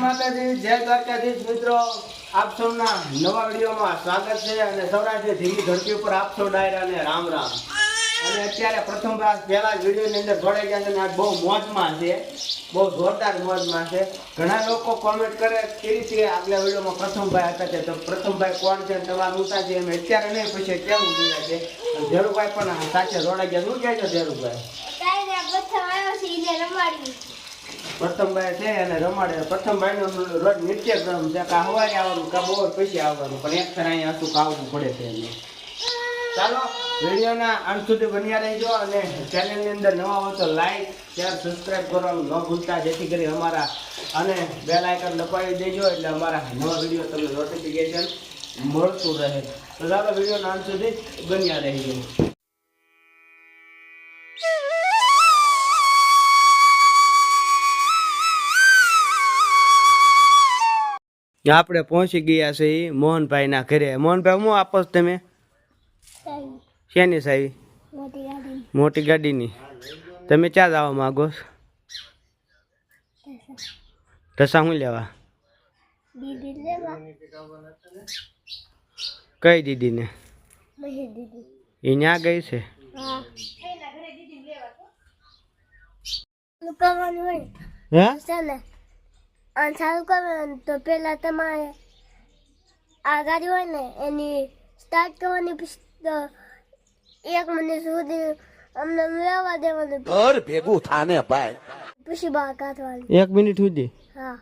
માતાજી, જય દ્વારકાધીશ મિત્રો. આપ સૌના નવા વિડીયોમાં સ્વાગત છે અને સૌરાષ્ટ્ર ધીમી ધરતી ઉપર આપ સૌ ડાયરા અને રામ રામ. અને અત્યારે પ્રથમ વાર પહેલા વિડીયોની અંદર જોડાઈ ગયા છે બહુ મોજમાં છે. બહુ જોરદાર મોજમાં છે. ઘણા લોકો કોમેન્ટ કરે કેવી રીતે આગલા વિડીયોમાં પ્રથમભાઈ હતા છે તો પ્રથમભાઈ કોણ છે તમારા ઉતા છે એમ અત્યારે નહીં પછી, કેવું જોઈએ છે? ધેરુભાઈ પણ સાથે જોડાઈ ગયા. શું કહે છે ધીરુભાઈ? પ્રથમભાઈ છે અને રમાડે. પ્રથમભાઈ નું રોજ નિત્યક્રમ છે કા સવારે આવવાનું કા બપોર પછી આવવાનું. પણ એક ફેર અહીંયા હતું આવવું પડે છે એમને. ચાલો, વિડીયોના અંત સુધી બન્યા રહેજો અને ચેનલની અંદર નવા હો તો લાઈક શેર સબસ્ક્રાઇબ કરવાનું ન ભૂલતા. જેથી કરી અમારા અને બેલ આઇકન લપાવી દેજો એટલે અમારા નવા વીડિયો તમને નોટિફિકેશન મળતું રહે. તો ચાલો, વિડીયોના અંત સુધી બન્યા રહેજો. આપણે પહોંચી ગયા છે મોહનભાઈના ઘરે. મોહનભાઈ હું આપો તમે? શેની સાહેબ મોટી ગાડીની. તમે ક્યાં જવા માગો ઢસા. શું લેવા? કઈ દીદીને? એ ન્યા ગઈ છે? હા. કરવાનું હોય હે ને ચાલુ કરવાનું તો પેલા તમારે આ ગાડી હોય ને એની સ્ટાર્ટ કરવાની પછી એક મિનિટ સુધી અમને મેળવવા દેવાનું. ઘર ભેગું થાને ભાઈ. પછી બહાર કાઢવાની. એક મિનિટ સુધી? હા.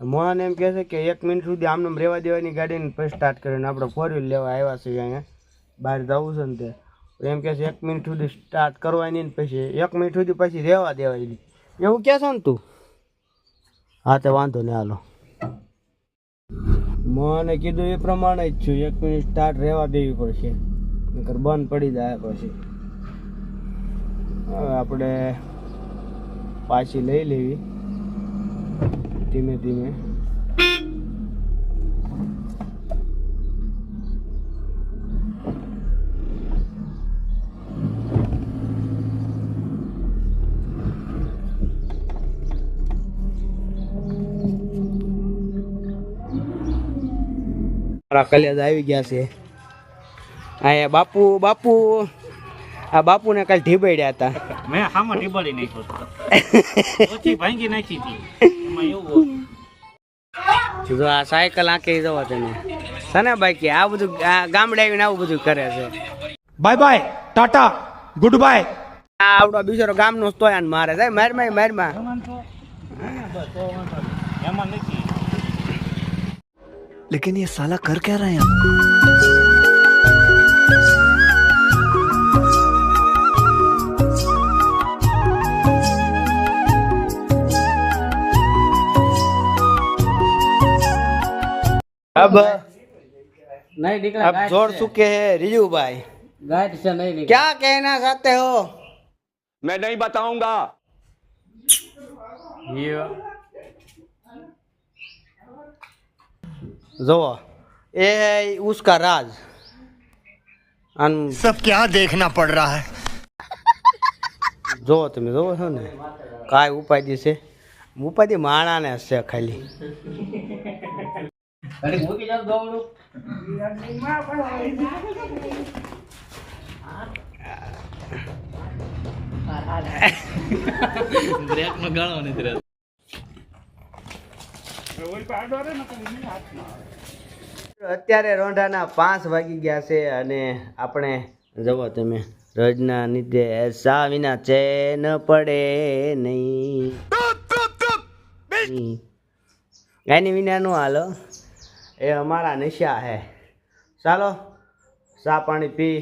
મોહન એમ કહે છે કે એક મિનિટ સુધી આમને રહેવા દેવાની ગાડીને પછી સ્ટાર્ટ કરીને આપણે ફોર વ્હીલ લેવા આવ્યા છીએ અહીંયા. બહાર જવું છે ને તે. એમ કહે છે એક મિનિટ સુધી સ્ટાર્ટ કરવાની ને પછી એક મિનિટ સુધી પછી રહેવા દેવાની એવું કહે છે ને તું? હા, તો વાંધો નહીં, હાલો. મને કીધું એ પ્રમાણે જ છું. એક મિનિટ સ્ટાર્ટ રહેવા દેવી પડશે. નકર બંધ પડી જાય પછી. હવે આપણે પાછી લઈ લેવી. ધીમે ધીમે. મારા આવી ગયા છે. અહીંયા બાપુ બાપુ. આ બાપુને કાલ ઢીબડ્યા હતા. મેં હામાં ટીબાડી નાખ્યો ઓછી ભાંગી નાખી હતી. એમાં એવું જો આ સાયકલ આંકે જવા તમે સને બાકી આ બધું આ ગામડે આવીને આવું બધું કરે છે. Bye bye Tata goodbye આ આવડો બીજો ગામનો સ્તોયાન મારે. છે મારમાં મારમાં. એમાં નથી. लेकिन ये साला कर क्या रहे हैं अब नहीं निकला अब ज़ोर चुके हैं रिजू भाई। गाइड से नहीं निकला। क्या कहना चाहते हो? मैं नहीं बताऊँगा। ये જુઓ. એ ઉસકા રાજ. સબ ક્યાં દેખના પડ રહા હે? જુઓ તમે જુઓ છો ને. કાંઈ ઉપાધિ છે? ઉપાધિ માણાને છે ખાલી. બ્રેકમાં ગાળો નથી અત્યારે રોંઢાના પાંચ વાગી ગયા છે અને આપણે જવો તમે, રોજના નીચે સા વિના ચેન પડે નહીં. એની વિના હાલો એ અમારા નિશા હે. ચાલો, ચા પાણી પી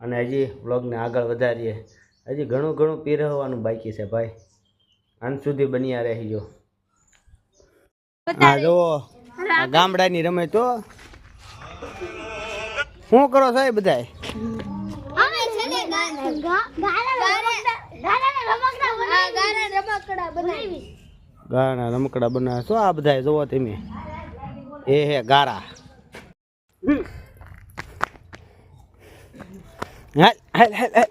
અને હજી વ્લોગને આગળ વધારીએ. હજી ઘણું ઘણું પી રહેવાનું બાકી છે ભાઈ. અંત સુધી બન્યા રહેજો. હા જુઓ. ગામડાની રમે તો શું કરો સાહેબ બધા ગાના રમકડા બનાવી શું આ બધાય જુઓ તમે. એ હે ગારા હાલ હાલ હાલ હાલ.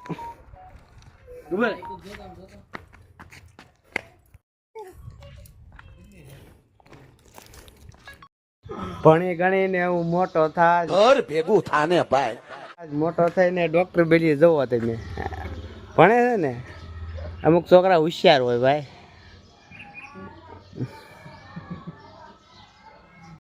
ભણી ગણીને હું મોટો થાય ઘર ભેગું થાને ભાઈ. આજ મોટો થઈને ડોક્ટર બેલી જવો તમે. ભણે છે ને? અમુક છોકરા હોશિયાર હોય ભાઈ.